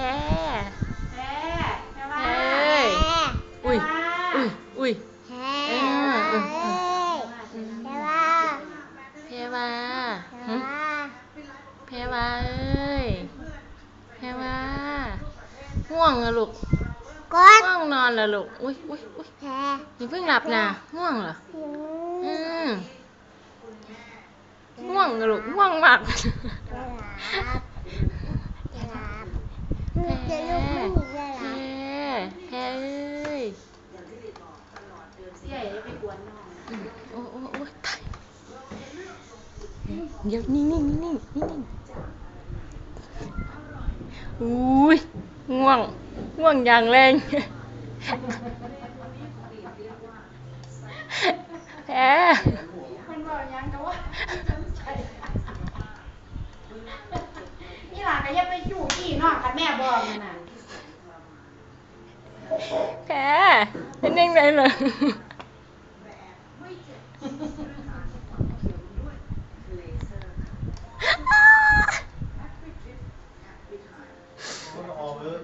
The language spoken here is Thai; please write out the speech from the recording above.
เฮ้เฮ้เฮ้อุ้ย อุ้ย อุ้ยแพ้เออเออเออแพ้ว่าแพวาแพ้หึว่าแพรวาเอ้ยแพวาง่วงเหรอลูกกดง่วงนอนเหรอลูก อุ้ยอุ้ยอุ้ยแพ้อย่าเพิ่งหลับนะง่วงเหรอ อืมง่วงเหรอลูกง่วงมาก ไม่หลับไม่หลับมีจะลุกไม่มีจะห แพ ลั ร บ แพรเอ้ยเสี่ยอย่าไปกวนน้องอืมโอ้โอ้โอ้ตายเดี๋ยวนิ่งนิ่งนิ่งนิ่งนิ่งอุ้ยง่วง ง่วงอย่างแรง แพรมันบอกยังแต่ว่านี่หลานก็อยังไปอยู่ที่น้องกับแม่บอกนั่นน่ะ แกเป็นยังไงเลยอ